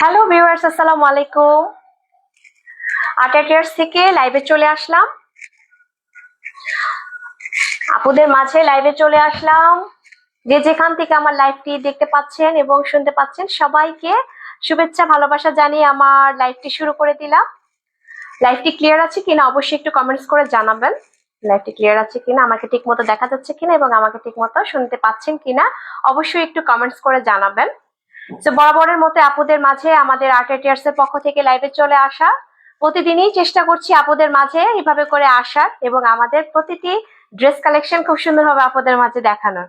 Hello viewers আসসালামু আলাইকুম। Art years থেকে লাইভে চলে আসলাম। আপুদের মাঝে লাইভে চলে আসলাম। যে যেখান থেকে আমার লাইভটি দেখতে পাচ্ছেন এবং শুনতে পাচ্ছেন, সবাইকে শুভেচ্ছা, ভালোবাসা জানিয়ে আমার লাইভটি শুরু করে দিলাম। লাইভটি ক্লিয়ার আছে কিনা অবশ্যই একটু কমেন্টস করে জানাবেন। লাইভটি ক্লিয়ার আছে কিনা, আমাকে ঠিক মতো দেখা যাচ্ছে কিনা এবং আমাকে ঠিক মতো শুনতে পাচ্ছেন কিনা অবশ্যই একটু কমেন্টস করে জানাবেন। তো বরাবরের মতো আপুদের মাঝে আমাদের আর্ট এটিয়ার্স এর পক্ষ থেকে লাইভে চলে আসা। প্রতিদিনই চেষ্টা করছি আপুদের মাঝে এভাবে করে আসার এবং আমাদের প্রতিটি ড্রেস কালেকশন খুব সুন্দরভাবে আপুদের মাঝে দেখানোর।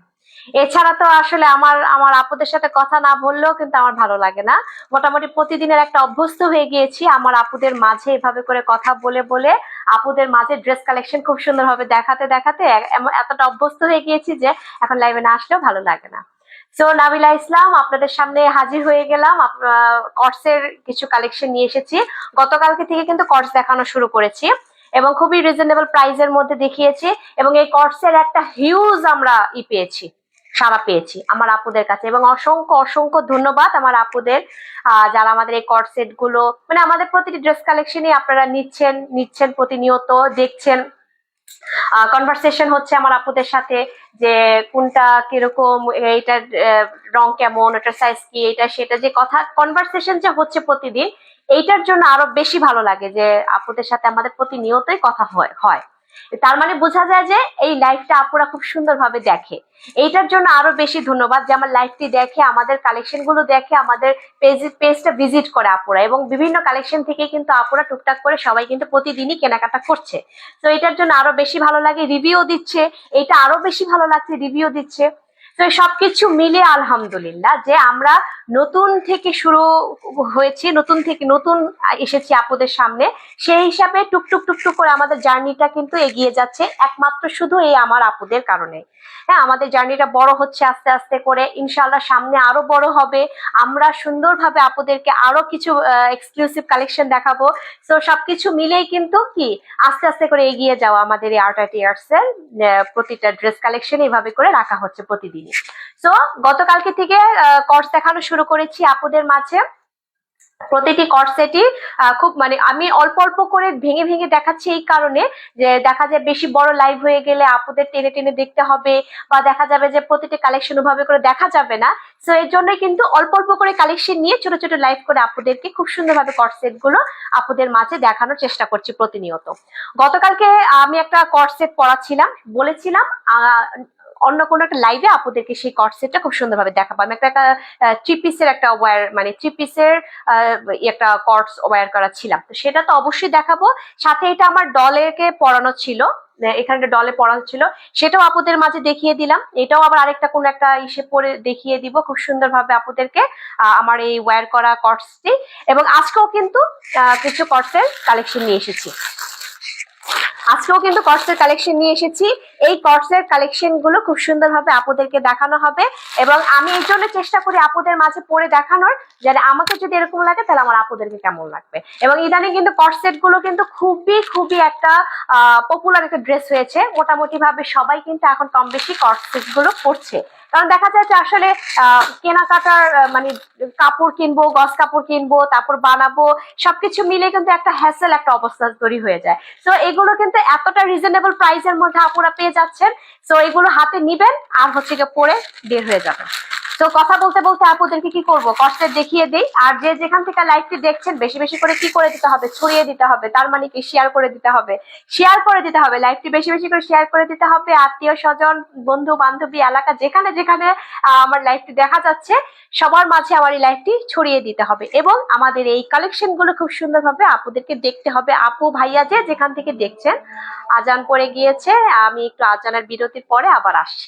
এছাড়া তো আসলে আমার আমার আপুদের সাথে কথা না বললেও কিন্তু আমার ভালো লাগে না। মোটামুটি প্রতিদিনের একটা অভ্যস্ত হয়ে গিয়েছি। আমার আপুদের মাঝে এভাবে করে কথা বলে বলে আপুদের মাঝে ড্রেস কালেকশন খুব সুন্দরভাবে দেখাতে দেখাতে এতটা অভ্যস্ত হয়ে গিয়েছি যে এখন লাইভে না আসলেও ভালো লাগে না। সো নাবিলা ইসলাম, আপনাদের সামনে হাজির হয়ে গেলাম। কর্সের কিছু কালেকশন নিয়ে এসেছি। গতকালকে থেকে কিন্তু কর্স দেখানো শুরু করেছি। এবং খুবই রিজনেবল প্রাইসের মধ্যে দেখিয়েছি এবং এই কর্সের একটা হিউজ আমরা ই পেয়েছি সারা পেয়েছি আমার আপুদের কাছে। এবং অসংখ্য অসংখ্য ধন্যবাদ আমার আপুদের যারা আমাদের এই কর্ড সেটগুলো মানে আমাদের প্রতিটি ড্রেস কালেকশনই আপনারা নিচ্ছেন নিচ্ছেন প্রতিনিয়ত, দেখছেন। কনভারসেশন হচ্ছে আমার আপুদের সাথে যে কোনটা কীরকম, এইটার রং কেমন এটার সাইজ কি এটা সেটা, যে কথা কনভারসেশন যে হচ্ছে প্রতিদিন এইটার জন্য আরও বেশি ভালো লাগে যে আপুদের সাথে আমাদের প্রতিনিয়তই কথা হয় তার মানে বোঝা যায় যে এই লাইফটা আপুরা খুব সুন্দরভাবে দেখে। এইটার জন্য আরও বেশি ধন্যবাদ যে আমার লাইফটি দেখে, আমাদের কালেকশনগুলো দেখে, আমাদের পেজ পেজটা ভিজিট করে আপুরা এবং বিভিন্ন কালেকশন থেকে কিন্তু আপুরা টুকটাক করে সবাই কিন্তু প্রতিদিনই কেনাকাটা করছে। তো এটার জন্য আরও বেশি ভালো লাগে রিভিউ দিচ্ছে। এটা আরও বেশি ভালো লাগছে রিভিউ দিচ্ছে। তো সবকিছু মিলে আলহামদুলিল্লাহ যে আমরা নতুন থেকে শুরু হয়েছি, নতুন থেকে নতুন এসেছি আপুদের সামনে, সেই হিসাবে টুকটুক টুকটুক করে আমাদের জার্নিটা কিন্তু এগিয়ে যাচ্ছে, একমাত্র শুধু এই আমার আপুদের কারণে। হ্যাঁ আমাদের জার্নিটা বড় হচ্ছে আস্তে আস্তে করে ইনশাল্লাহ সামনে আরও বড় হবে, আমরা সুন্দরভাবে আপুদেরকে আরও কিছু এক্সক্লুসিভ কালেকশন দেখাবো। তো সবকিছু মিলেই কিন্তু কি, আস্তে আস্তে করে এগিয়ে যাওয়া আমাদের এই আর্ট আর্ট ইয়ার্স এর প্রতিটা ড্রেস কালেকশন এইভাবে করে রাখা হচ্ছে প্রতিদিনই তো গতকালকে থেকে কর্স দেখানো শুরু করেছি আপুদের মাঝে। প্রতিটি কর্সেটই খুব মানে আমি অল্প অল্প করে ভেঙে ভেঙে দেখাচ্ছি এই কারণে যে দেখা যায় বেশি বড় লাইভ হয়ে গেলে আপুদের টেনে টেনে দেখতে হবে বা দেখা যাবে যে প্রতিটি কালেকশন ওভাবে করে দেখা যাবে না। সো এর জন্য কিন্তু অল্প অল্প করে কালেকশন নিয়ে ছোট ছোট লাইভ করে আপুদেরকে খুব সুন্দরভাবে কর্সেটগুলো আপুদের মাঝে দেখানোর চেষ্টা করছি প্রতিনিয়ত। গতকালকে আমি একটা কর্সেট পড়াচ্ছিলাম, বলেছিলাম অন্য কোনো একটা লাইভে আপুদেরকে সেই কর্সেটটা খুব সুন্দরভাবে দেখাবো। আমি একটা থ্রি পিসের একটা ওয়্যার মানে থ্রি পিসের একটা কর্স ওয়্যার করা ছিলাম। তো সেটা তো অবশ্যই দেখাবো। সাথে এটা আমার ডলেকে পড়ানো ছিল আহ, এখানে একটা ডলে পড়ানো ছিল। সেটাও আপুদের মাঝে দেখিয়ে দিলাম। এটাও আবার আরেকটা কোন একটা ইসে পরে দেখিয়ে দিব খুব সুন্দরভাবে আপুদেরকে আমার এই ওয়্যার করা কর্সটি এবং আজকেও কিন্তু কিছু কর্সের কালেকশন নিয়ে এসেছি। আজকেও কিন্তু কর্সের কালেকশন নিয়ে এসেছি। এই কর্সের কালেকশনগুলো খুব সুন্দরভাবে আপুদেরকে দেখানো হবে এবং আমি এই জন্য চেষ্টা করি আপুদের মাঝে পরে দেখানোর যাতে আমাকে যদি এরকম লাগে তাহলে আমার আপুদেরকে কেমন লাগবে। এবং ইদানিং কিন্তু কর্সেটগুলো কিন্তু খুবই খুবই একটা পপুলার একটা ড্রেস হয়েছে। মোটামুটি ভাবে সবাই কিন্তু এখন কম বেশি কর্সেটগুলো পরছে কারণ দেখা যায় যে আসলে কেনাকাটার মানে কাপড় কিনবো গস কাপড় কিনবো, তারপর বানাবো, সবকিছু মিলে কিন্তু একটা হ্যাসেল একটা অবস্থা তৈরি হয়ে যায়। তো এগুলো কিন্তু এতটা রিজনেবল প্রাইসের মধ্যে আপুরা পেয়ে যাচ্ছেন। সো এগুলো হাতে নিবেন আর হচ্ছে গিয়ে পরে বের হয়ে যাবেন। তো কথা বলতে বলতে আপুদেরকে কি করব? কষ্টের দেখিয়ে দিই। আর যে যেখান থেকে লাইভটি দেখছেন, বেশি বেশি করে কি করে দিতে হবে? ছড়িয়ে দিতে হবে। তার মানে কি? শেয়ার করে দিতে হবে। শেয়ার করে দিতে হবে। লাইভটি বেশি বেশি করে শেয়ার করে দিতে হবে। আত্মীয় স্বজন বন্ধু বান্ধবী এলাকা যেখানে যেখানে আমার লাইভটি দেখা যাচ্ছে, সবার মাঝে আমার এই লাইভটি ছড়িয়ে দিতে হবে। এবং আমাদের এই কালেকশনগুলো খুব সুন্দরভাবে আপুদেরকে দেখতে হবে। আপু, ভাইয়া যে যেখান থেকে দেখছেন, আজান পড়ে গিয়েছে। আমি একটু আজানের বিরতির পরে আবার আসছি।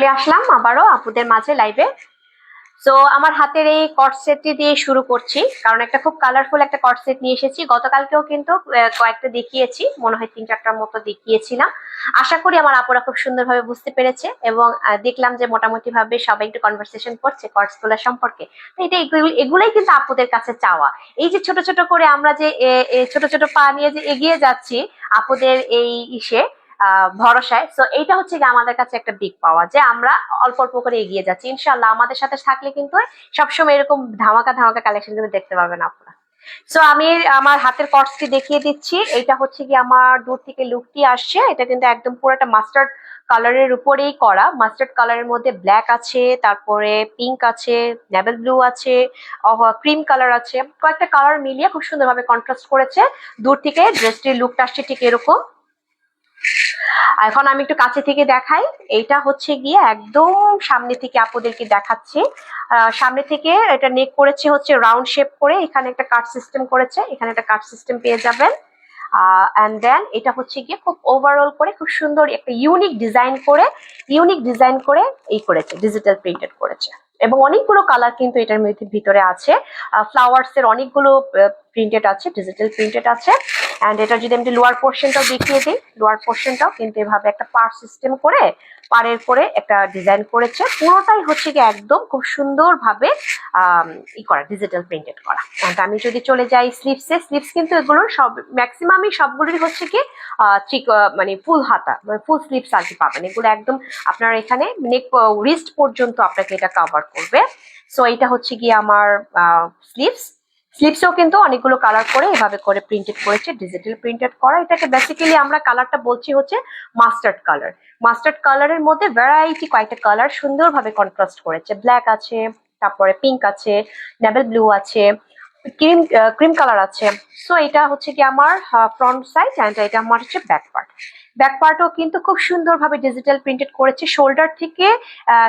চলে আসলাম আবারও আপুদের মাঝে লাইভে সো আমার হাতের এই কট সেটটি দিয়ে শুরু করছি, কারণ একটা খুব কালারফুল একটা কট সেট নিয়ে এসেছি। গতকালকেও কিন্তু কয়েকটা দেখিয়েছি, মনে হয় তিন চারটার মতো দেখিয়েছিলাম। আশা করি আমার আপুরা খুব সুন্দরভাবে বুঝতে পেরেছে এবং দেখলাম যে মোটামুটি ভাবে সবাই একটু কনভারসেশন করছে কটসগুলা সম্পর্কে। তো এটা এগুলো- এগুলোই কিন্তু আপুদের কাছে চাওয়া। এই যে ছোট ছোট করে আমরা যে ছোট ছোট পা নিয়ে যে এগিয়ে যাচ্ছি, আপুদের এই ইসে ভরসায়। সো এইটা হচ্ছে গিয়ে আমাদের কাছে একটা বিগ পাওয়া যে আমরা অল্প অল্প করে এগিয়ে যাচ্ছি। ইনশাল্লাহ আমাদের সাথে থাকলে কিন্তু সবসময় এরকম ধামাকা ধামাকা কালেকশন কিন্তু দেখতে পারবেন আপনারা। সো আমি আমার হাতের কর্সটি দেখিয়ে দিচ্ছি। এটা হচ্ছে কি আমার দূর থেকে লুকটি আসছে। এটা কিন্তু একদম পুরো একটা মাস্টার্ড কালারের উপরেই করা। মাস্টার্ড কালারের মধ্যে ব্ল্যাক আছে, তারপরে পিঙ্ক আছে নেভেল ব্লু আছে ক্রিম কালার আছে। কয়েকটা কালার মিলিয়ে খুব সুন্দরভাবে কন্ট্রাস্ট করেছে। দূর থেকে ড্রেসটির লুকটা আসছে ঠিক এরকম। এখন আমি একটু কাছে থেকে দেখাই। এইটা হচ্ছে গিয়ে একদম সামনে থেকে আপুদেরকে দেখাচ্ছি। সামনে থেকে এটা নেক করেছে হচ্ছে রাউন্ড শেপ করে। এখানে একটা কাট সিস্টেম করেছে। এখানে একটা কাট সিস্টেম পেয়ে যাবেন। অ্যান্ড দেন এটা হচ্ছে গিয়ে খুব ওভারঅল করে খুব সুন্দর একটা ইউনিক ডিজাইন করে ইউনিক ডিজাইন করে এই করেছে ডিজিটাল প্রিন্টেড করেছে। এবং অনেকগুলো কালার কিন্তু এটার মধ্যে ভিতরে আছে। ফ্লাওয়ার্স এর অনেকগুলো প্রিন্টেড আছে ডিজিটাল প্রিন্টেড আছে। অ্যান্ড এটা যদি আমি লোয়ার পোর্শনটাও দেখিয়ে দিই লোয়ার পোর্শনটাও কিন্তু এভাবে একটা পার সিস্টেম করে পাড়ের করে একটা ডিজাইন করেছে। পুরোটাই হচ্ছে কি একদম খুব সুন্দরভাবে ই করা ডিজিটাল প্রিন্টেড করা। অ্যান্ড আমি যদি চলে যাই স্লিপসে স্লিপস কিন্তু এগুলোর সব ম্যাক্সিমামই সবগুলোরই হচ্ছে কি চিক মানে ফুল হাতা মানে ফুল স্লিপস আর কি পাবেন। এগুলো একদম আপনার এখানে নেক রিস্ট পর্যন্ত আপনাকে এটা কভার করবে। সো এটা হচ্ছে গিয়ে আমার স্লিপস স্লিপসও কিন্তু অনেকগুলো কালার করে এভাবে করে প্রিন্টেড করেছে ডিজিটাল প্রিন্টেড করা। এটাকে বেসিক্যালি আমরা কালারটা বলছি হচ্ছে মাস্টার্ড কালার মাস্টার্ড কালারের মধ্যে ভ্যারাইটি কয়েকটা কালার সুন্দরভাবে কন্ট্রাস্ট করেছে। ব্ল্যাক আছে, তারপরে পিঙ্ক আছে নেভেল ব্লু আছে ক্রিম ক্রিম কালার আছে। সো এটা হচ্ছে কি আমার ফ্রন্ট সাইড অ্যান্ড এটা আমার হচ্ছে ব্যাক পার্ট ব্যাক পার্টও কিন্তু খুব সুন্দরভাবে ডিজিটাল প্রিন্টেড করেছে। শোল্ডার থেকে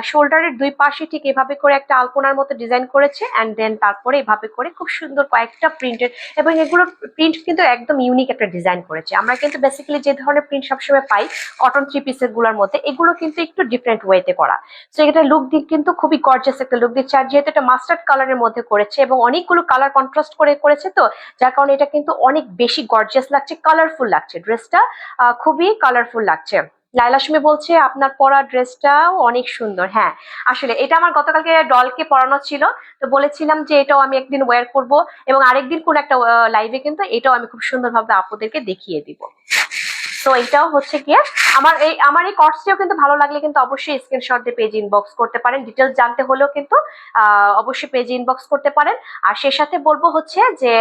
শোল্ডারের দুই পাশে ঠিক এভাবে করে একটা আলপনার মতো ডিজাইন করেছে অ্যান্ড দেন তারপরে এভাবে করে খুব সুন্দর কয়েকটা প্রিন্টেড এবং এগুলোর প্রিন্ট কিন্তু একদম ইউনিক একটা ডিজাইন করেছে। আমরা কিন্তু বেসিক্যালি যে ধরনের প্রিন্ট সবসময় পাই কটন থ্রি পিসেরগুলোর মধ্যে, এগুলো কিন্তু একটু ডিফারেন্ট ওয়েতে করা। সো এটা লুক দিক কিন্তু খুবই গর্জাস একটা লুক দিচ্ছে আর যেহেতু এটা মাস্টার্ড কালারের মধ্যে করেছে এবং অনেকগুলো কালার কন্ট্রাস্ট করে করেছে তো, যার কারণে এটা কিন্তু অনেক বেশি গর্জাস লাগছে কালারফুল লাগছে। ড্রেসটা খুবই কালারফুল লাগছে। লাইলা সুমি বলছে, আপনার পরা ড্রেসটাও অনেক সুন্দর। হ্যাঁ আসলে এটা আমার গতকালকে ডলকে পরানো ছিল, তো বলেছিলাম যে এটাও আমি একদিন ওয়্যার করব এবং আরেকদিন কোন একটা লাইভে কিন্তু এটাও আমি খুব সুন্দরভাবে আপুদেরকে দেখিয়ে দিব। তো এটাও হচ্ছে গিয়ে, আমার এই আমার এই কর্সটিও কিন্তু ভালো লাগলে কিন্তু অবশ্যই স্ক্রিনশট দিয়ে পেজ ইনবক্স করতে পারেন। ডিটেলস জানতে হলেও কিন্তু অবশ্যই পেজ ইনবক্স করতে পারেন। আর সে সাথে বলব হচ্ছে যে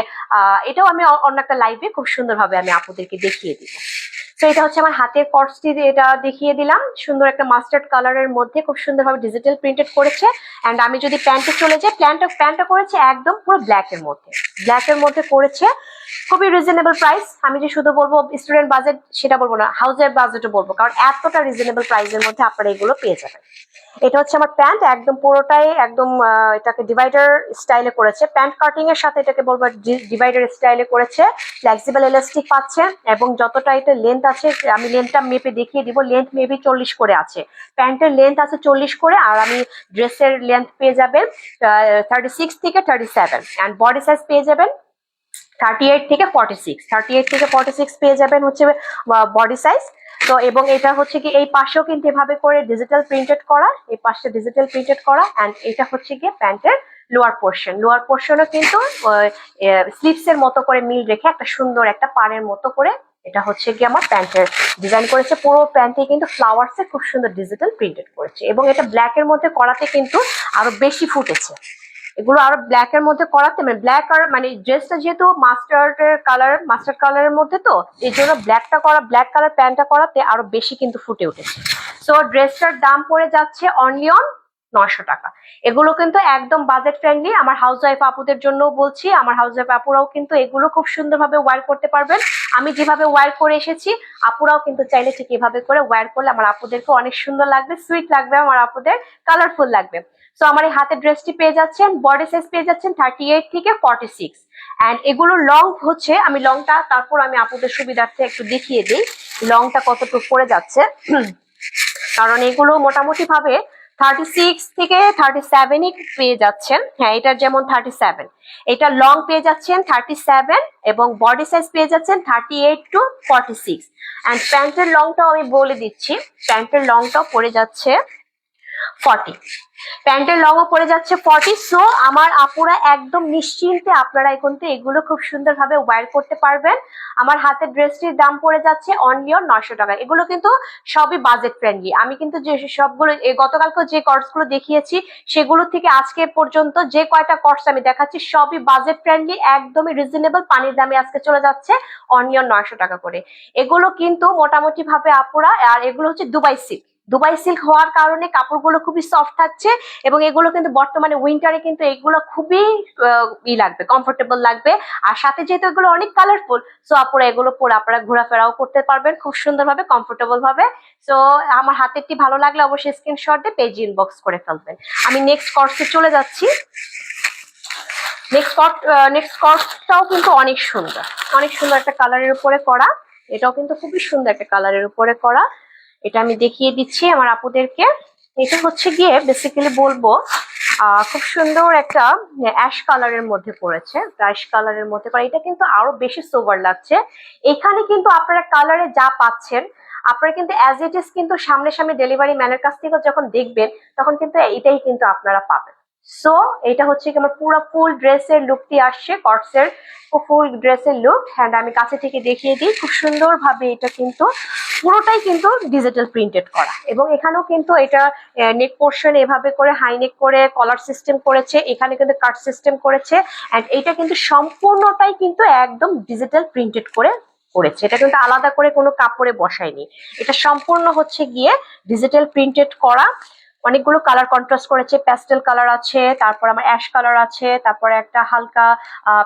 এটাও আমি অন্য একটা লাইভে খুব সুন্দরভাবে আমি আপুদেরকে দেখিয়ে দিব। তো এটা হচ্ছে আমার হাতের কর্সটি এটা দেখিয়ে দিলাম। সুন্দর একটা মাস্টার্ড কালারের মধ্যে খুব সুন্দরভাবে ডিজিটাল প্রিন্টেড করেছে। অ্যান্ড আমি যদি প্যান্টে চলে যাই, প্যান্টটা প্যান্টটা করেছে একদম পুরো ব্ল্যাকের মধ্যে। ব্ল্যাকের মধ্যে করেছে খুবই রিজনেবল প্রাইস আমি যে শুধু বলব স্টুডেন্ট বাজেট সেটা বলব না হাউসের বাজেটও বলব। কারণ এতটা রিজনেবল প্রাইসের মধ্যে আপনারা এগুলো পেয়ে যাবেন। এটা হচ্ছে আমার প্যান্ট একদম পুরোটাই একদম এটাকে ডিভাইডার স্টাইলে করেছে। প্যান্ট কাটিং এর সাথে এটাকে বলব ডিভাইডার স্টাইলে করেছে। ফ্লেক্সিবল এলাস্টিক পাচ্ছে এবং যতটা এটা লেন্থ আছে, আমি লেন্থটা মেপে দেখিয়ে দিব লেন্থ মেবি চল্লিশ করে আছে। প্যান্টের লেন্থ আছে চল্লিশ করে, আর আমি ড্রেসের লেন্থ পেয়ে যাবেন থার্টি সিক্স থেকে thirty seven and body size পেয়ে যাবেন থার্টি এইট থেকে ফর্টি সিক্স থার্টি এইট থেকে ফর্টি সিক্স পেয়ে যাবেন হচ্ছে বডি সাইজ তো এবং এটা হচ্ছে কি, এই পাশেও কিন্তু এভাবে করে ডিজিটাল প্রিন্টেড করা, এই পাশে ডিজিটাল প্রিন্টেড করা অ্যান্ড এটা হচ্ছে গিয়ে প্যান্টের লোয়ার পোর্শন লোয়ার পোর্শনও কিন্তু স্লিপস এর মতো করে মিল রেখে একটা সুন্দর একটা পাড়ের মতো করে এটা হচ্ছে গিয়ে আমার প্যান্টের ডিজাইন করেছে। পুরো প্যান্টে কিন্তু ফ্লাওয়ার্স খুব সুন্দর ডিজিটাল প্রিন্টেড করেছে। এবং এটা ব্ল্যাক এর মধ্যে করাতে কিন্তু আরও বেশি ফুটেছে। এগুলো আরও ব্ল্যাক এর মধ্যে করাতে মানে ব্ল্যাক আর মানে ড্রেসটা যেহেতু মাস্টার্ড কালার মাস্টার্ড কালারের মধ্যে তো এই জন্য ব্ল্যাকটা করা ব্ল্যাক কালার প্যান্টটা করাতে আরও বেশি কিন্তু ফুটে উঠেছে। সো ড্রেসটার দাম পড়ে যাচ্ছে অনলি অন নশো টাকা। এগুলো কিন্তু একদম বাজেট ফ্রেন্ডলি আমার হাউস ওয়াইফ আপুদের জন্য বলছি, আমার হাউস ওয়াইফ আপুরাও কিন্তু এগুলো খুব সুন্দরভাবে ওয়্যার করতে পারবেন। আমি যেভাবে ওয়্যার করে এসেছি, আপুরাও কিন্তু চাইলে ঠিক এভাবে করে ওয়্যার করলে আমার আপুদেরকে অনেক সুন্দর লাগবে সুইট লাগবে আমার আপুদের কালারফুল লাগবে। সো আমার এই হাতের ড্রেসটি পেয়ে যাচ্ছেন বডি সাইজ পেয়ে যাচ্ছেন থার্টি এইট থেকে ফর্টি সিক্স অ্যান্ড এগুলো লং হচ্ছে, আমি লংটা তারপর আমি আপুদের সুবিধার্থে একটু দেখিয়ে দিই লংটা কতটুকু পড়ে যাচ্ছে। কারণ এগুলো মোটামুটি ভাবে থার্টি সিক্স থেকে থার্টি সেভেনই পেয়ে যাচ্ছেন। হ্যাঁ এটার যেমন থার্টি সেভেন এটা লং পেয়ে যাচ্ছেন থার্টি সেভেন এবং বডি সাইজ পেয়ে যাচ্ছেন thirty eight to forty six and প্যান্টের লংটাও আমি বলে দিচ্ছি প্যান্টের লংটাও পড়ে যাচ্ছে। ফর্টি প্যান্টের লংও পড়ে যাচ্ছে ফর্টি সো আমার আপুরা একদম নিশ্চিন্তে আপনারা এখন তো এগুলো খুব সুন্দরভাবে ওয়্যার করতে পারবেন। আমার হাতের ড্রেসটির দাম পড়ে যাচ্ছে অনলি অন নশো টাকা। এগুলো কিন্তু সবই বাজেট ফ্রেন্ডলি আমি কিন্তু যে সবগুলো গতকালকে যে কোর্সগুলো দেখিয়েছি, সেগুলো থেকে আজকে পর্যন্ত যে কয়টা কোর্স আমি দেখাচ্ছি, সবই বাজেট ফ্রেন্ডলি একদমই রিজনেবল পানির দামে আজকে চলে যাচ্ছে অনলি অন নশো টাকা করে। এগুলো কিন্তু মোটামুটি ভাবে আপুরা, আর এগুলো হচ্ছে দুবাই সিল্ক দুবাই সিল্ক হওয়ার কারণে কাপড়গুলো খুবই সফট থাকছে এবং এগুলো কিন্তু বর্তমানে উইন্টারে কিন্তু এগুলো খুবই ই লাগবে কমফোর্টেবল লাগবে। আর সাথে যেহেতু এগুলো অনেক কালারফুল সো আপনারা এগুলো পরে আপনারা ঘোরাফেরাও করতে পারবেন খুব সুন্দরভাবে কমফোর্টেবল ভাবে। সো আমার হাতেরটি ভালো লাগলে অবশ্যই স্ক্রিনশট দিয়ে পেজ ইনবক্স করে ফেলবেন। আমি নেক্সট কোর্সে চলে যাচ্ছি। নেক্সট নেক্সট কিন্তু অনেক সুন্দর। অনেক সুন্দর একটা কালারের উপরে করা। এটাও কিন্তু খুবই সুন্দর একটা কালারের উপরে করা। এটা আমি দেখিয়ে দিচ্ছি আমার আপুদেরকে। এটা হচ্ছে গিয়ে বেসিক্যালি বলব খুব সুন্দর একটা অ্যাশ কালারের মধ্যে পড়েছে অ্যাশ কালারের মধ্যে পড়ে। এটা কিন্তু আরও বেশি সোভার লাগছে। এখানে কিন্তু আপনারা কালারে যা পাচ্ছেন, আপনারা কিন্তু অ্যাজ ইট ইজ কিন্তু সামনে সামনে ডেলিভারি ম্যানের কাছ থেকে যখন দেখবেন, তখন কিন্তু এটাই কিন্তু আপনারা পাবেন। সো এটা হচ্ছে কি আমার পুরো ফুল ড্রেসের লুকটি আসছে কটসের ফুল ড্রেসের লুক হ্যান্ড আমি কাছে থেকে দেখিয়ে দিই, খুব সুন্দর ভাবে এটা কিন্তু পুরোটাই কিন্তু ডিজিটাল প্রিন্টেড করা। এবং এখানেও কিন্তু এটা নেক পোর্শন এভাবে করে হাই নেক করে কলার সিস্টেম করেছে, এখানে কিন্তু কাট সিস্টেম করেছে অ্যান্ড এটা কিন্তু সম্পূর্ণটাই কিন্তু একদম ডিজিটাল প্রিন্টেড করে করেছে। এটা কিন্তু আলাদা করে কোনো কাপড়ে বসায়নি। এটা সম্পূর্ণ হচ্ছে গিয়ে ডিজিটাল প্রিন্টেড করা। অনেকগুলো কালার কন্ট্রাস্ট করেছে প্যাস্টেল কালার আছে, তারপর আমার অ্যাশ কালার আছে, তারপর একটা হালকা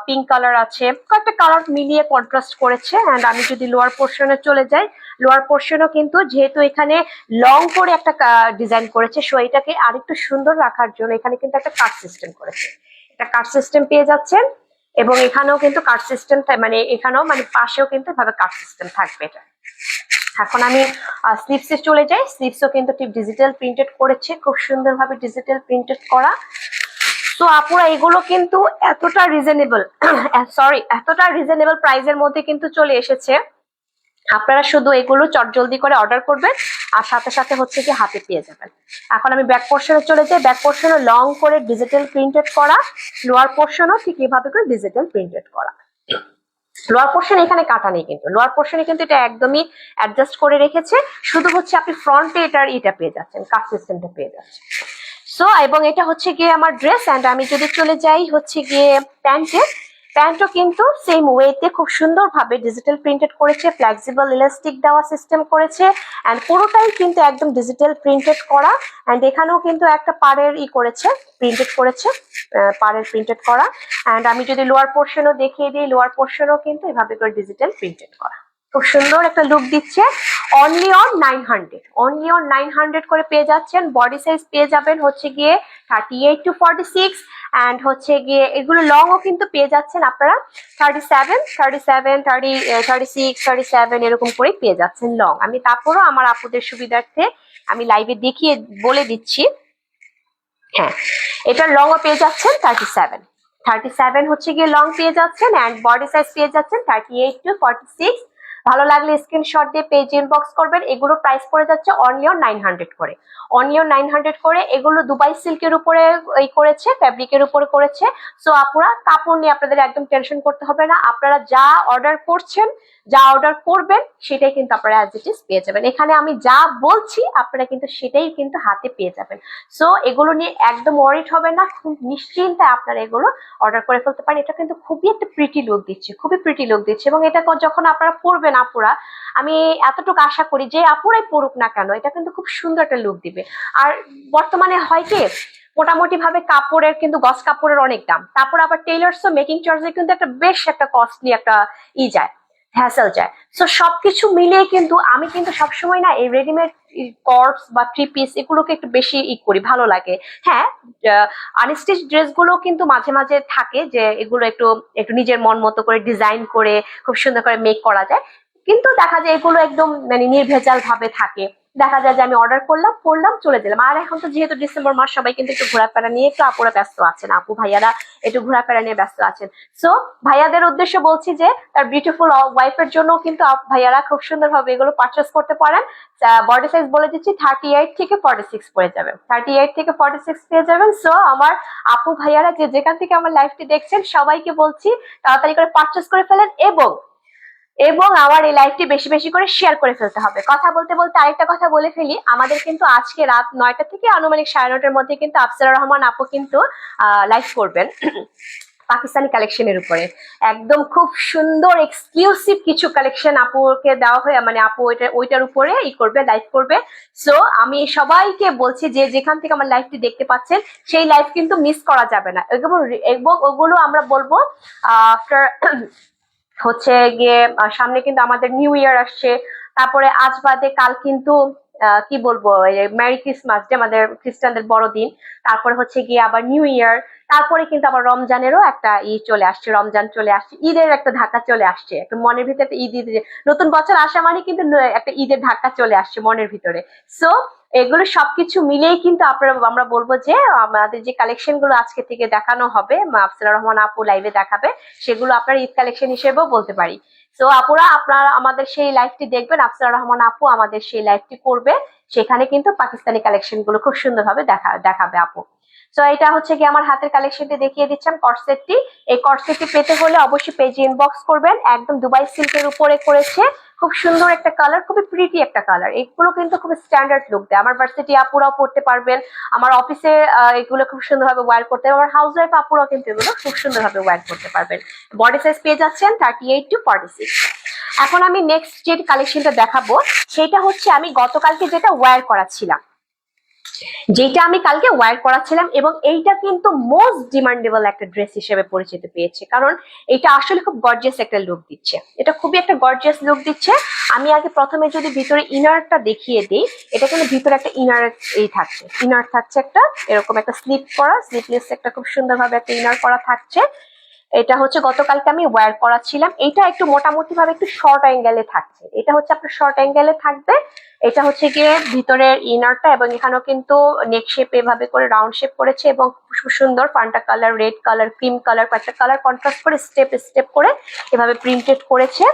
পিঙ্ক কালার আছে। কয়েকটা কালার মিলিয়ে কন্ট্রাস্ট করেছে অ্যান্ড আমি যদি লোয়ার পোর্শনে চলে যাই লোয়ার পোর্শনও কিন্তু যেহেতু এখানে লং করে একটা ডিজাইন করেছে সো এটাকে আরেকটু সুন্দর রাখার জন্য এখানে কিন্তু একটা কাট সিস্টেম করেছে। এটা কাট সিস্টেম পেয়ে যাচ্ছেন এবং এখানেও কিন্তু কাট সিস্টেম মানে এখানেও মানে পাশেও কিন্তু এভাবে কাট সিস্টেম থাকবে এটা। এখন আমি স্লিপসে চলে যাই। স্লিপসও কিন্তু ঠিক ডিজিটাল প্রিন্টেড করেছে। খুব সুন্দরভাবে ডিজিটাল প্রিন্টেড করা। তো আপুরা, এগুলো কিন্তু এতটা রিজনেবল সরি এতটা রিজনেবল প্রাইসের মধ্যে কিন্তু চলে এসেছে। আপনারা শুধু এগুলো চটজলদি করে অর্ডার করবেন। আর সাথে সাথে হচ্ছে কি হাতে পেয়ে যাবেন। এখন আমি ব্যাক পোর্শনে চলে যাই। ব্যাক পোর্শনে লং করে ডিজিটাল প্রিন্টেড করা। লোয়ার পোর্শনও ঠিক এভাবে করে ডিজিটাল প্রিন্টেড করা। লোয়ার পোর্শন এখানে কাটা নেই কিন্তু। লোয়ার পোর্শনে কিন্তু এটা একদমই অ্যাডজাস্ট করে রেখেছে। শুধু হচ্ছে আপনি ফ্রন্টে এটার এটা পেয়ে যাচ্ছেন কাট সিস্টেমটা পেয়ে যাচ্ছেন। সো এবং এটা হচ্ছে গিয়ে আমার ড্রেস অ্যান্ড আমি যদি চলে যাই হচ্ছে গিয়ে প্যান্টে প্যান্টও কিন্তু সেম ওয়েতে খুব সুন্দরভাবে ডিজিটাল প্রিন্টেড করেছে ফ্লেক্সিবল ইলাস্টিক দেওয়া সিস্টেম করেছে অ্যান্ড পুরোটাই কিন্তু একদম ডিজিটাল প্রিন্টেড করা অ্যান্ড এখানেও কিন্তু একটা পাড়ের ই করেছে প্রিন্টেড করেছে পাড়ের প্রিন্টেড করা অ্যান্ড আমি যদি লোয়ার পোর্শনও দেখিয়ে দিই লোয়ার পোর্শনও কিন্তু এভাবে করে ডিজিটাল প্রিন্টেড করা। খুব সুন্দর একটা লুক দিচ্ছে। Only on nine hundred only on nine hundred করে পেয়ে যাচ্ছেন। বডি সাইজ পেয়ে যাবেন হচ্ছে গিয়ে thirty eight to forty six and হচ্ছে গিয়ে এগুলো লংও কিন্তু পেয়ে যাচ্ছেন আপনারা। Thirty seven thirty seven thirty thirty six thirty seven এরকম করে পেয়ে যাচ্ছেন লং আমি তারপরও আমার আপুদের সুবিধার্থে আমি লাইভে দেখিয়ে বলে দিচ্ছি। হ্যাঁ এটা লংও পেয়ে যাচ্ছেন থার্টি সেভেন থার্টি সেভেন হচ্ছে গিয়ে লং পেয়ে যাচ্ছেন অ্যান্ড বডি সাইজ পেয়ে যাচ্ছেন thirty eight to forty six ভালো লাগলে স্ক্রিনশট দিয়ে পেজ ইনবক্স করবেন। এগুলো প্রাইস পড়ে যাচ্ছে অনলিয়ন নাইন হান্ড্রেড করে। অনলিয়ন নাইন হান্ড্রেড করে এগুলো দুবাই সিল্কের উপরে, এই করেছে ফ্যাব্রিকের উপরে করেছে। সো আপনারা কাপড় নিয়ে আপনাদের একদম টেনশন করতে হবে না। আপনারা যা অর্ডার করছেন যা অর্ডার করবেন, সেটাই কিন্তু আপনারা অ্যাজ ইট ইজ পেয়ে যাবেন। এখানে আমি যা বলছি, আপনারা কিন্তু সেটাই কিন্তু হাতে পেয়ে যাবেন। সো এগুলো নিয়ে একদম ওয়ারিড হবে না, খুব নিশ্চিন্তে আপনারা এগুলো অর্ডার করে ফেলতে পারেন। এটা কিন্তু খুবই একটা প্রিটি লুক দিচ্ছে, খুবই প্রিটি লুক দিচ্ছে এবং এটা যখন আপনারা পরবেন আপুরা, আমি এতটুকু আশা করি যে আপুরাই পড়ুক না কেন, এটা কিন্তু খুব সুন্দর একটা লুক দিবে। আর বর্তমানে হয় কি মোটামুটি ভাবে কাপড়ের কিন্তু, গস কাপড়ের অনেক দাম। তারপর আবার টেইলার্সও মেকিং চার্জে কিন্তু একটা বেশ একটা কস্টলি একটা ই যায়। হ্যাসেল যায়। সো সবকিছু মিলে কিন্তু আমি কিন্তু সবসময় না এই রেডিমেড কর্পস বা থ্রি পিস এগুলোকে একটু বেশি ই করি, ভালো লাগে। হ্যাঁ আনস্টিচ ড্রেসগুলো কিন্তু মাঝে মাঝে থাকে যে এগুলো একটু একটু নিজের মন মতো করে ডিজাইন করে খুব সুন্দর করে মেক করা যায়। কিন্তু দেখা যায় এগুলো একদম মানে নির্ভেজাল ভাবে থাকে। দেখা যায় যে আমি অর্ডার করলাম করলাম, চলে দিলাম। আর এখন তো যেহেতু ডিসেম্বর মাস, সবাই কিন্তু একটু ঘোরাফেরা নিয়ে একটু আপুরা ব্যস্ত আছেন। আপু, ভাইয়ারা একটু ঘোরাফেরা নিয়ে ব্যস্ত আছেন। সো ভাইয়াদের উদ্দেশ্য বলছি যে, তার বিউটিফুল ওয়াইফের জন্য কিন্তু ভাইয়ারা খুব সুন্দরভাবে এগুলো পারচেস করতে পারেন। বডি সাইজ বলে দিচ্ছি থার্টি এইট থেকে ফর্টি সিক্স পড়ে যাবেন থার্টি এইট থেকে ফর্টি সিক্স পেয়ে যাবেন। সো আমার আপু, ভাইয়ারা যে যেখান থেকে আমার লাইফটি দেখছেন, সবাইকে বলছি, তাড়াতাড়ি করে পারচেস করে ফেলেন এবং এবং আমার এই লাইভটি বেশি বেশি করে শেয়ার করে ফেলতে হবে। কথা বলতে বলতে আরেকটা কথা বলে ফেলি। আমাদের কিন্তু আজকে রাত নয়টা থেকে আনুমানিক সাড়ে নটার মধ্যে কিন্তু আফসার রহমান আপু কিন্তু লাইভ করবেন পাকিস্তানি কালেকশনের উপরে। একদম খুব সুন্দর এক্সক্লুসিভ কিছু কালেকশন আপুকে দেওয়া হয় মানে আপু ওইটা, ওইটার উপরে ই করবে লাইভ করবে। সো আমি সবাইকে বলছি যে যেখান থেকে আমার লাইভটি দেখতে পাচ্ছেন, সেই লাইভ কিন্তু মিস করা যাবে না। এবং ওগুলো আমরা বলব আফটার হচ্ছে গিয়ে সামনে কিন্তু আমাদের নিউ ইয়ার আসছে। তারপরে আজ বাদে কাল কিন্তু কি বলব ম্যারি ক্রিসমাস যে আমাদের খ্রিস্টানদের বড়দিন। তারপরে হচ্ছে গিয়ে আবার নিউ ইয়ার তারপরে কিন্তু আবার রমজানেরও একটা ই চলে আসছে, রমজান চলে আসছে, ঈদের একটা ধাক্কা চলে আসছে। একটা মনের ভিতরে একটা ঈদ ঈদ নতুন বছর আসা মানে কিন্তু একটা ঈদের ধাক্কা চলে আসছে মনের ভিতরে। সো এগুলো সবকিছু মিলেই কিন্তু আপনারা, আমরা বলব যে আমাদের যে কালেকশনগুলো আজকে থেকে দেখানো হবে আফসার রহমান আপু লাইভে দেখাবে, সেগুলো আপনার ঈদ কালেকশন হিসেবেও বলতে পারি। তো আপুরা, আপনারা আমাদের সেই লাইভটি দেখবেন। আফসার রহমান আপু আমাদের সেই লাইভটি করবে। সেখানে কিন্তু পাকিস্তানি কালেকশনগুলো খুব সুন্দরভাবে দেখা, দেখাবে আপু। তো এটা হচ্ছে কি আমার হাতের কালেকশনটি দেখিয়ে দিচ্ছেন কর্সেটটি এই কর্সেটটি পেতে হলে অবশ্যই পেজে ইনবক্স করবেন, একদম দুবাই সিল্কের উপরে করেছে। খুব সুন্দর একটা কালার খুবই প্রিটি একটা কালার এগুলো কিন্তু খুব স্ট্যান্ডার্ড লুক দেয়। আমার ভার্সিটি আপুরাও পড়তে পারবেন, আমার অফিসে এগুলো খুব সুন্দরভাবে ওয়্যার করতে আমার হাউস ওয়াইফ আপুরাও কিন্তু এগুলো খুব সুন্দরভাবে ওয়্যার করতে পারবেন। বডি সাইজ পেয়ে যাচ্ছেন thirty eight to forty six এখন আমি নেক্সট যে কালেকশনটা দেখাবো, সেটা হচ্ছে আমি গতকালকে যেটা ওয়্যার করাছিলাম যেটা আমি কালকে ওয়্যার করাছিলাম এবং এইটা কিন্তু মোস্ট ডিমান্ডেবল একটা ড্রেস হিসেবে পরিচিত পেয়েছে। কারণ এটা আসলে খুব গর্জিয়াস একটা লুক দিচ্ছে। এটা খুবই একটা গর্জিয়াস লুক দিচ্ছে। আমি আগে প্রথমে যদি ভিতরে ইনারটা দেখিয়ে দিই, এটা কিন্তু ভিতরে একটা ইনার এই থাকছে। ইনার থাকছে একটা, এরকম একটা স্লিপ করা স্লিপলেস একটা খুব সুন্দরভাবে একটা ইনার করা থাকছে। এটা হচ্ছে গতকালকে আমি ওয়্যার করাছিলাম। এটা একটু মোটামুটি ভাবে একটু শর্ট অ্যাঙ্গেলে থাকছে। এটা হচ্ছে আপনার শর্ট অ্যাঙ্গেলে থাকবে। এটা হচ্ছে গিয়ে ভিতরের ইনারটা এবং এখানেও কিন্তু নেক শেপ এভাবে করে রাউন্ড শেপ করেছে এবং খুব সুন্দর পান্টা colour red colour cream colour কয়েকটা কালার কন্ট্রাস্ট করে স্টেপ স্টেপ করে এভাবে প্রিন্টেড করেছে।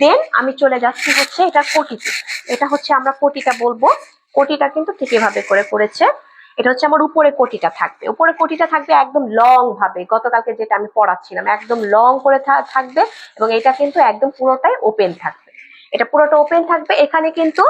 দেন আমি চলে যাচ্ছি হচ্ছে এটা কোটিতে। এটা হচ্ছে আমরা কোটিটা বলব। কোটিটা কিন্তু ঠিক এভাবে করে করেছে। এটা হচ্ছে আমার উপরে কোটিটা থাকবে। উপরে কোটিটা থাকবে একদম লং ভাবে। গতকালকে যেটা আমি পড়াচ্ছিলাম, একদম লং করে থাকবে এবং এটা কিন্তু একদম পুরোটাই ওপেন থাকবে। এটা পুরোটা ওপেন থাকবে। এখানে কিন্তু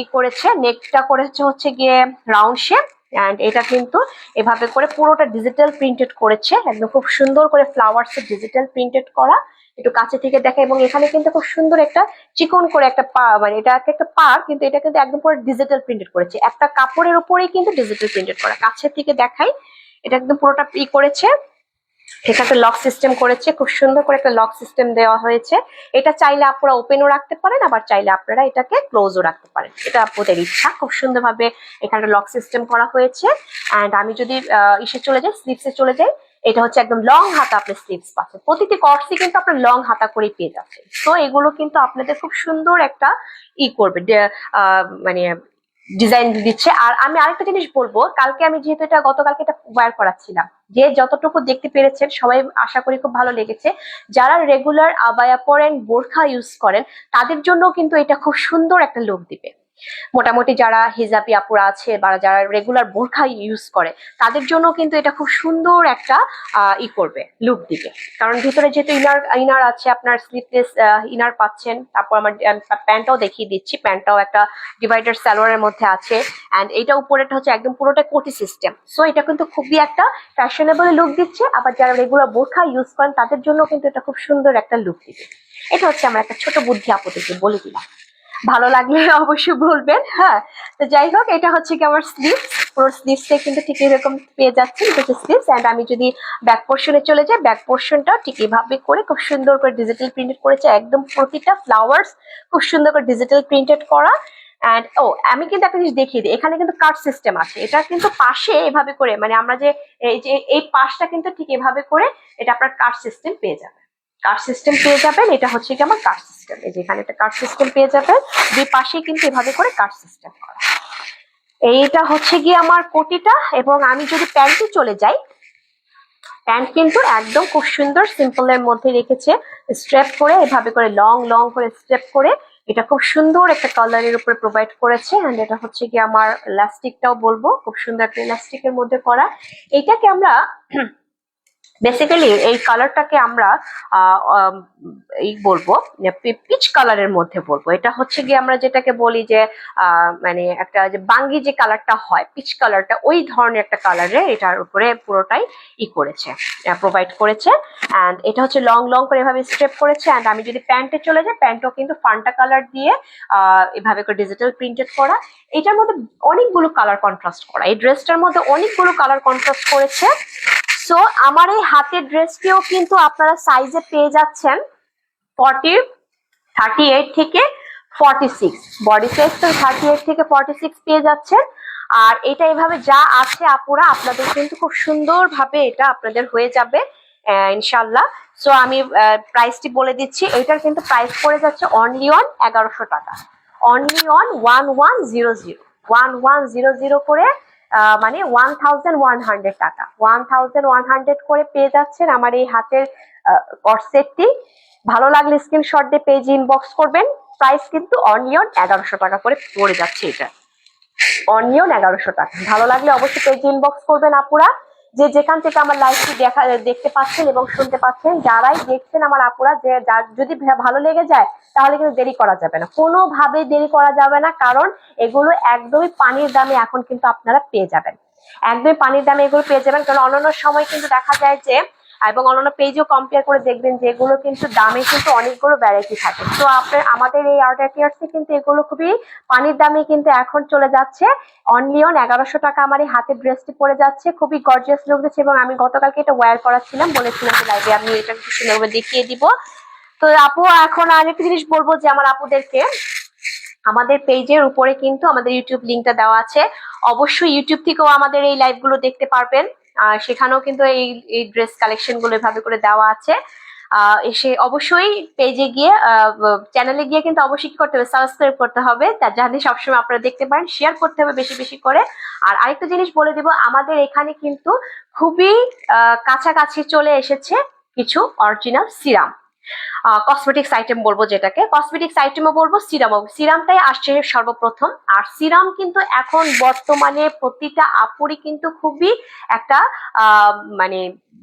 ই করেছে নেকটা করেছে হচ্ছে গিয়ে রাউন্ড শেপ অ্যান্ড এটা কিন্তু এভাবে করে পুরোটা ডিজিটাল প্রিন্টেড করেছে। একদম খুব সুন্দর করে ফ্লাওয়ার্স ডিজিটাল প্রিন্টেড করা। একটু কাছে থেকে দেখা এবং এখানে কিন্তু খুব সুন্দর একটা চিকন করে একটা পা মানে এটা একটা পার কিন্তু এটা কিন্তু একদম পুরো ডিজিটাল প্রিন্টেড করেছে। একটা কাপড়ের উপরেই কিন্তু ডিজিটাল প্রিন্টেড করা। কাছের থেকে দেখাই, এটা একদম পুরোটা ই করেছে। এখানে লক সিস্টেম করেছে, খুব সুন্দর করে একটা লক সিস্টেম দেওয়া হয়েছে। এটা চাইলে আপনারা ওপেনও রাখতে পারেন, আবার চাইলে আপনারা এটাকে ক্লোজও রাখতে পারেন। এটা আপনাদের ইচ্ছা, খুব সুন্দরভাবে এখানে লক সিস্টেম করা হয়েছে। অ্যান্ড আমি যদি ইসে চলে যাই স্লিপসে চলে যাই, এটা হচ্ছে একদম লং হাতা আপনি স্লিপস পাচ্ছেন। প্রতিটি কর্সই কিন্তু আপনার লং হাতা করে পেয়ে যাচ্ছেন তো এগুলো কিন্তু আপনাদের খুব সুন্দর একটা ই করবে মানে ডিজাইন দিচ্ছে। আর আমি আরেকটা জিনিস বলব, কালকে আমি যেহেতু এটা গতকালকে এটা ওয়্যার করাচ্ছিলাম যে যতটুকু দেখতে পেরেছেন, সবাই আশা করি খুব ভালো লেগেছে। যারা রেগুলার আবায়া পরেন বোরখা ইউজ করেন, তাদের জন্য কিন্তু এটা খুব সুন্দর একটা লুক দিবে। মোটামুটি যারা হিজাবি আপুরা আছে বা যারা রেগুলার বোরখা ইউজ করে, তাদের জন্য কিন্তু এটা খুব সুন্দর একটা ই করবে লুক দিবে। কারণ ভিতরে যেহেতু ইনার ইনার আছে, আপনার স্লিপলেস ইনার পাচ্ছেন, তারপর আমার প্যান্টটাও দেখিয়ে দিচ্ছি, প্যান্টটাও একটা ডিভাইডার সালোয়ারের মধ্যে আছে অ্যান্ড এটা উপরেটা হচ্ছে একদম পুরোটা কোটি সিস্টেম সো এটা কিন্তু খুবই একটা ফ্যাশনেবল লুক দিচ্ছে, আবার যারা রেগুলার বোরখা ইউজ করেন, তাদের জন্য কিন্তু এটা খুব সুন্দর একটা লুক দিবে। এটা হচ্ছে আমার একটা ছোট বুদ্ধি আপুদেরকে বলে দিলাম। ভালো লাগলে অবশ্যই বলবেন হ্যাঁ। তো যাই হোক, এটা হচ্ছে কি আমার স্লিভস পুরো স্লিভসটা কিন্তু ঠিক এরকম পেয়ে যাচ্ছে হচ্ছে স্লিভস অ্যান্ড আমি যদি ব্যাক পোর্শনে চলে যাই ব্যাক পোর্শনটা ঠিক এভাবে করে খুব সুন্দর করে ডিজিটাল প্রিন্টেড করেছে। একদম প্রতিটা ফ্লাওয়ার্স খুব সুন্দর করে ডিজিটাল প্রিন্টেড করা। অ্যান্ড ও, আমি কিন্তু একটা জিনিস দেখিয়ে দিই, এখানে কিন্তু কাট সিস্টেম আছে। এটা কিন্তু পাশে এভাবে করে মানে আমরা যে, এই যে, এই পাশটা কিন্তু ঠিক এভাবে করে এটা আপনার কাট সিস্টেম পেয়ে যাবে কার্ড সিস্টেম পেয়ে যাবেন। এটা হচ্ছে কি আমার কার্ড সিস্টেম। এই যে এখানে একটা কার্ড সিস্টেম পেয়ে যাবেন। দুই পাশেই কিন্তু এভাবে করে কার্ড সিস্টেম করা। এইটা হচ্ছে গিয়ে আমার কোটিটা এবং আমি যদি প্যান্টে চলে যাই, প্যান্ট কিন্তু একদম খুব সুন্দর সিম্পলের মধ্যে রেখেছে। স্ট্রেপ করে, এভাবে করে লং লং করে স্ট্রেপ করে, এটা খুব সুন্দর একটা কালারের উপরে প্রোভাইড করেছে। এন্ড এটা হচ্ছে কি আমার ইলাস্টিকটাও বলব, খুব সুন্দর একটা ইলাস্টিকের মধ্যে করা। এটাকে আমরা বেসিক্যালি এই কালারটাকে আমরা এই বলব পিচ কালারের মধ্যে বলব। এটা হচ্ছে গিয়ে আমরা যেটাকে বলি যে মানে একটা যে বাঙ্গি যে কালারটা হয় পিচ কালারটা ওই ধরনের একটা কালারে এটার উপরে পুরোটাই ই করেছে প্রোভাইড করেছে। অ্যান্ড এটা হচ্ছে লং লং করে এভাবে স্টেপ করেছে। অ্যান্ড আমি যদি প্যান্টে চলে যাই প্যান্টও কিন্তু ফান্টা কালার দিয়ে এভাবে করে ডিজিটাল প্রিন্টেড করা। এটার মধ্যে অনেকগুলো কালার কন্ট্রাস্ট করা। এই ড্রেসটার মধ্যে অনেকগুলো কালার কন্ট্রাস্ট করেছে। সো আমার এই হাতের ড্রেসটিও কিন্তু আপনারা সাইজে পেয়ে যাচ্ছেন ফর্টি থার্টি এইট থেকে ফর্টি সিক্স বডি সাইজ তো থার্টি এইট থেকে ফর্টি সিক্স পেয়ে যাচ্ছেন। আর এটা এভাবে যা আছে আপুরা, আপনাদের কিন্তু খুব সুন্দরভাবে এটা আপনাদের হয়ে যাবে ইনশাল্লাহ সো আমি প্রাইসটি বলে দিচ্ছি। এটার কিন্তু প্রাইস পড়ে যাচ্ছে অনলি অন এগারোশো টাকা। Only on one one zero zero one one zero zero করে মানে ওয়ান থাউজেন্ড ওয়ান হান্ড্রেড টাকা। ওয়ান থাউজেন্ড ওয়ান হান্ড্রেড করে পেয়ে যাচ্ছেন আমার এই হাতের কটসেটটি ভালো লাগলে স্ক্রিনশট দিয়ে পেজ ইনবক্স করবেন। প্রাইস কিন্তু অনিয়ন এগারোশো টাকা করে পড়ে যাচ্ছে এটা। অনিয়ন এগারোশো টাকা। ভালো লাগলে অবশ্যই পেজ ইনবক্স করবেন আপুরা। যে যেখান থেকে আমার লাইভটি দেখা, দেখতে পাচ্ছেন এবং শুনতে পাচ্ছেন, যারাই দেখছেন আমার আপুরা, যে যার- যদি ভালো লেগে যায়, তাহলে কিন্তু দেরি করা যাবে না। কোনোভাবেই দেরি করা যাবে না, কারণ এগুলো একদমই পানির দামে এখন কিন্তু আপনারা পেয়ে যাবেন। একদমই পানির দামে এগুলো পেয়ে যাবেন, কারণ অন্যান্য সময় কিন্তু দেখা যায় যে এবং অন্যান্য পেজও কম্পেয়ার করে দেখবেন যেগুলো কিন্তু দামে কিন্তু অনেকগুলো ভ্যারাইটি থাকে। তো আপনার, আমাদের এই আর্ট অ্যাটিয়ার্সে কিন্তু এগুলো খুবই পানির দামে কিন্তু এখন চলে যাচ্ছে। অনলি অন এগারোশো টাকা আমার এই হাতের ড্রেসটি পরে যাচ্ছে। খুবই গর্জিয়াস লুক দিচ্ছে এবং আমি গতকালকে এটা ওয়্যার করাচ্ছিলাম। বলেছিলাম যে লাইভে আমি এটা সুন্দরভাবে দেখিয়ে দিব। তো আপু, এখন আরেকটা জিনিস বলব যে আমার আপুদেরকে, আমাদের পেজের উপরে কিন্তু আমাদের ইউটিউব লিঙ্কটা দেওয়া আছে। অবশ্যই ইউটিউব থেকেও আমাদের এই লাইভগুলো দেখতে পারবেন। আর সেখানেও কিন্তু এই এই ড্রেস কালেকশনগুলো এভাবে করে দেওয়া আছে। এসে অবশ্যই পেজে গিয়ে চ্যানেলে গিয়ে কিন্তু অবশ্যই কি করতে হবে? সাবস্ক্রাইব করতে হবে। তার জানি সবসময় আপনারা দেখতে পারেন শেয়ার করতে হবে বেশি বেশি করে। আর আরেকটা জিনিস বলে দিব, আমাদের এখানে কিন্তু খুবই কাছাকাছি চলে এসেছে কিছু অরিজিনাল সিরাম কসমেটিক্স আইটেম বলব যেটাকে। কসমেটিক্স আইটেমও বলব সিরামও সিরামটাই আসছে সর্বপ্রথম। আর সিরাম কিন্তু এখন বর্তমানে প্রতিটা আপুরই কিন্তু খুবই একটা মানে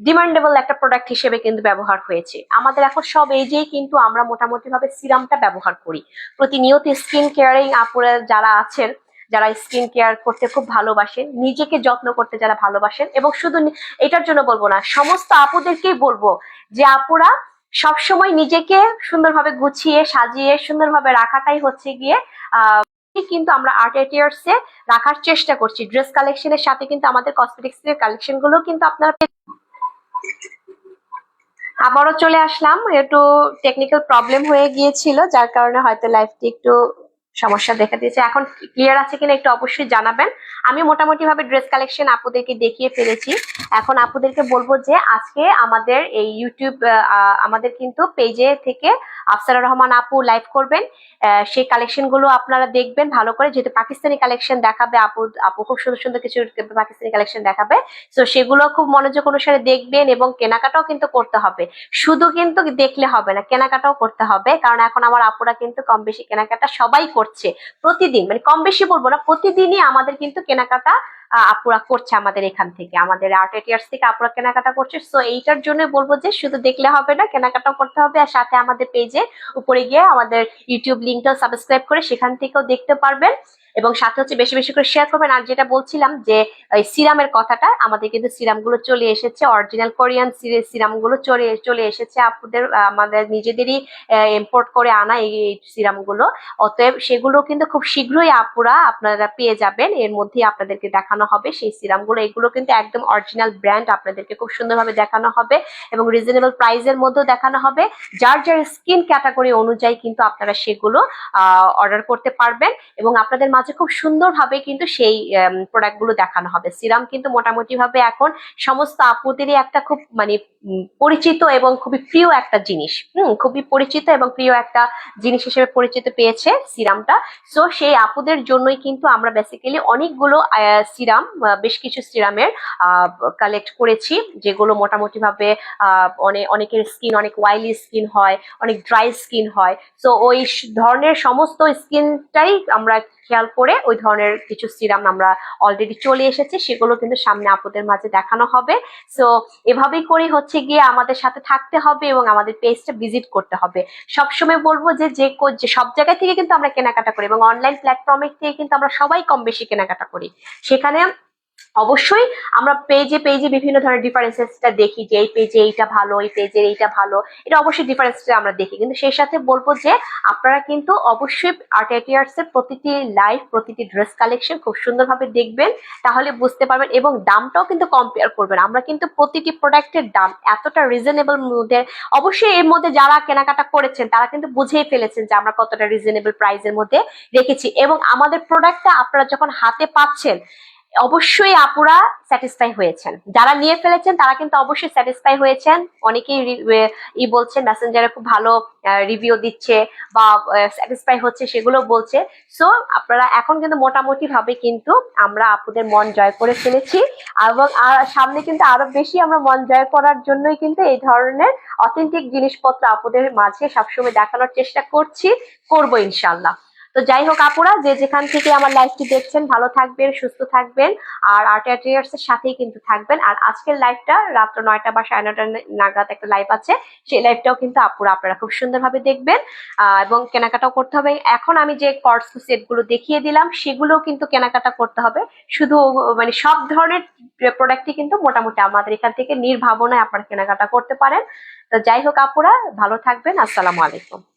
ডিমান্ডেবল একটা প্রোডাক্ট হিসেবে কিন্তু ব্যবহার হয়েছে। আমাদের এখন সব এজেই কিন্তু আমরা মোটামুটি ভাবে সিরামটা ব্যবহার করি। প্রতিনিয়ত স্কিন কেয়ারিং আপুরা যারা আছেন, যারা স্কিন কেয়ার করতে খুব ভালোবাসেন, নিজেকে যত্ন করতে যারা ভালোবাসেন, এবং শুধু এটার জন্য বলব না, সমস্ত আপুদেরকেই বলব যে আপুরা সবসময় নিজেকে সুন্দরভাবে গুছিয়ে, সাজিয়ে, সুন্দরভাবে রাখাটাই হচ্ছে গিয়ে কিন্তু আমরা আর্ট এটিয়ার্সে রাখার চেষ্টা করছি। ড্রেস কালেকশনের সাথে কিন্তু আমাদের কসমেটিক্স এর কালেকশনগুলো কিন্তু আপনারা আবারও চলে আসলাম। একটু টেকনিক্যাল প্রবলেম হয়ে গিয়েছিল, যার কারণে হয়তো লাইফটি একটু সমস্যা দেখা দিয়েছে। এখন ক্লিয়ার আছে কিনা একটু অবশ্যই জানাবেন। আমি মোটামুটি ভাবে ড্রেস কালেকশন আপুদেরকে দেখিয়ে ফেলেছি। এখন আপুদেরকে বলব যে আজকে আমাদের এই ইউটিউব আমাদের কিন্তু পেজে থেকে আফসারা রহমান আপু লাইভ করবেন। সেই কালেকশনগুলো আপনারা দেখবেন ভালো করে। যেহেতু পাকিস্তানি কালেকশন দেখাবে, আপু আপু খুব সুন্দর সুন্দর কিছু পাকিস্তানি কালেকশন দেখাবে। তো সেগুলো খুব মনোযোগ অনুসারে দেখবেন এবং কেনাকাটাও কিন্তু করতে হবে। শুধু কিন্তু দেখলে হবে না, কেনাকাটাও করতে হবে। কারণ এখন আমার আপুরা কিন্তু কম বেশি কেনাকাটা সবাই করছে প্রতিদিন। মানে কম বেশি বলব না, প্রতিদিনই আমাদের কিন্তু কেনাকাটা আপুরা করছে আমাদের এখান থেকে। আমাদের আর্ট এটিয়ার্স থেকে আপুরা কেনাকাটা করছে। সো এইটার জন্য বলব যে, শুধু দেখলে হবে না, কেনাকাটাও করতে হবে। আর সাথে আমাদের পেজে উপরে গিয়ে আমাদের ইউটিউব লিঙ্কটাও সাবস্ক্রাইব করে সেখান থেকেও দেখতে পারবেন। এবং সাথে হচ্ছে বেশি বেশি করে শেয়ার করবেন। আর যেটা বলছিলাম যে, এই সিরামের কথাটা, আমাদের কিন্তু সিরামগুলো চলে এসেছে। অরিজিনাল কোরিয়ান সিরামগুলো চলে চলে এসেছে আপুদের আমাদের নিজেদেরই ইম্পোর্ট করে আনা এই সিরামগুলো অতএব সেগুলো কিন্তু খুব শীঘ্রই আপুরা, আপনারা পেয়ে যাবেন। এর মধ্যেই আপনাদেরকে দেখানো হবে সেই সিরামগুলো এগুলো কিন্তু একদম অরিজিনাল ব্র্যান্ড আপনাদেরকে খুব সুন্দরভাবে দেখানো হবে এবং রিজনেবল প্রাইসের মধ্যেও দেখানো হবে। যার যার স্কিন ক্যাটাগরি অনুযায়ী কিন্তু আপনারা সেগুলো অর্ডার করতে পারবেন এবং আপনাদের খুব সুন্দরভাবে কিন্তু সেই প্রোডাক্টগুলো দেখানো হবে। সিরাম কিন্তু মোটামুটি ভাবে এখন সমস্ত আপুদেরই একটা খুব মানে পরিচিত এবং খুবই প্রিয় একটা জিনিস। হুম, খুবই পরিচিত এবং প্রিয় একটা জিনিস হিসেবে পরিচিত পেয়েছে সিরামটা। সো সেই আপুদের জন্যই কিন্তু আমরা বেসিক্যালি অনেকগুলো সিরাম বেশ কিছু সিরামের কালেক্ট করেছি, যেগুলো মোটামুটি ভাবে অনেক অনেকের স্কিন অনেক ওয়াইলি স্কিন হয়, অনেক ড্রাই স্কিন হয়। সো ওই ধরনের সমস্ত স্কিনটাই আমরা খেয়াল করে ওই ধরনের কিছু সিরাম আমরা অলরেডি চলে এসেছে, সেগুলো কিন্তু সামনে আপুদের মাঝে দেখানো হবে। সো এভাবেই করে হচ্ছে গিয়ে আমাদের সাথে থাকতে হবে এবং আমাদের পেজটা ভিজিট করতে হবে। সবসময় বলব যে যে সব জায়গা থেকে কিন্তু আমরা কেনাকাটা করি এবং অনলাইন প্ল্যাটফর্মের থেকে কিন্তু আমরা সবাই কম বেশি কেনাকাটা করি। সেখানে অবশ্যই আমরা পেজে পেজে বিভিন্ন ধরনের ডিফারেন্সেসটা দেখি যে এই পেজে এইটা ভালো, এই পেজে এইটা ভালো। এটা অবশ্যই ডিফারেন্সটা আমরা দেখি। কিন্তু সেই সাথে বলব যে আপনারা কিন্তু অবশ্যই আর্ট এটিয়ার্স এর প্রতিটি লাইভ প্রতিটি ড্রেস কালেকশন খুব সুন্দরভাবে দেখবেন, তাহলে বুঝতে পারবেন এবং দামটাও কিন্তু কম্পেয়ার করবেন। আমরা কিন্তু প্রতিটি প্রোডাক্টের দাম এতটা রিজনেবল মধ্যে, অবশ্যই এর মধ্যে যারা কেনাকাটা করেছেন, তারা কিন্তু বুঝেই ফেলেছেন যে আমরা কতটা রিজনেবল প্রাইসের মধ্যে রেখেছি। এবং আমাদের প্রোডাক্টটা আপনারা যখন হাতে পাচ্ছেন অবশ্যই আপুরা স্যাটিসফাই হয়েছেন। যারা নিয়ে ফেলেছেন, তারা কিন্তু অবশ্যই স্যাটিসফাই হয়েছেন। অনেকেই ই বলছেন মেসেঞ্জারে খুব ভালো রিভিউ দিচ্ছে বা স্যাটিসফাই হচ্ছে, সেগুলো বলছে। সো আপনারা এখন কিন্তু মোটামুটি ভাবে কিন্তু আমরা আপুদের মন জয় করে ফেলেছি। এবং আর সামনে কিন্তু আরও বেশি আমরা মন জয় করার জন্যই কিন্তু এই ধরনের অথেন্টিক জিনিসপত্র আপুদের মাঝে সবসময় দেখানোর চেষ্টা করছি, করব ইনশাল্লাহ তো যাই হোক আপুরা, যে যেখান থেকে আমার লাইভটি দেখছেন, ভালো থাকবেন, সুস্থ থাকবেন, আর আর্ট এর সাথেই কিন্তু থাকবেন। আর আজকের লাইভটা রাত্র নয়টা বা সাড়ে নয়টা নাগাদ একটা লাইভ আছে, সেই লাইভটাও কিন্তু আপুরা, আপনারা খুব সুন্দরভাবে দেখবেন। এবং কেনাকাটাও করতে হবে। এখন আমি যে কর্স সেটগুলো দেখিয়ে দিলাম, সেগুলোও কিন্তু কেনাকাটা করতে হবে। শুধু মানে সব ধরনের প্রোডাক্টই কিন্তু মোটামুটি আমাদের এখান থেকে নির্ভাবনায় আপনারা কেনাকাটা করতে পারেন। তো যাই হোক আপুরা, ভালো থাকবেন। আসসালামু আলাইকুম।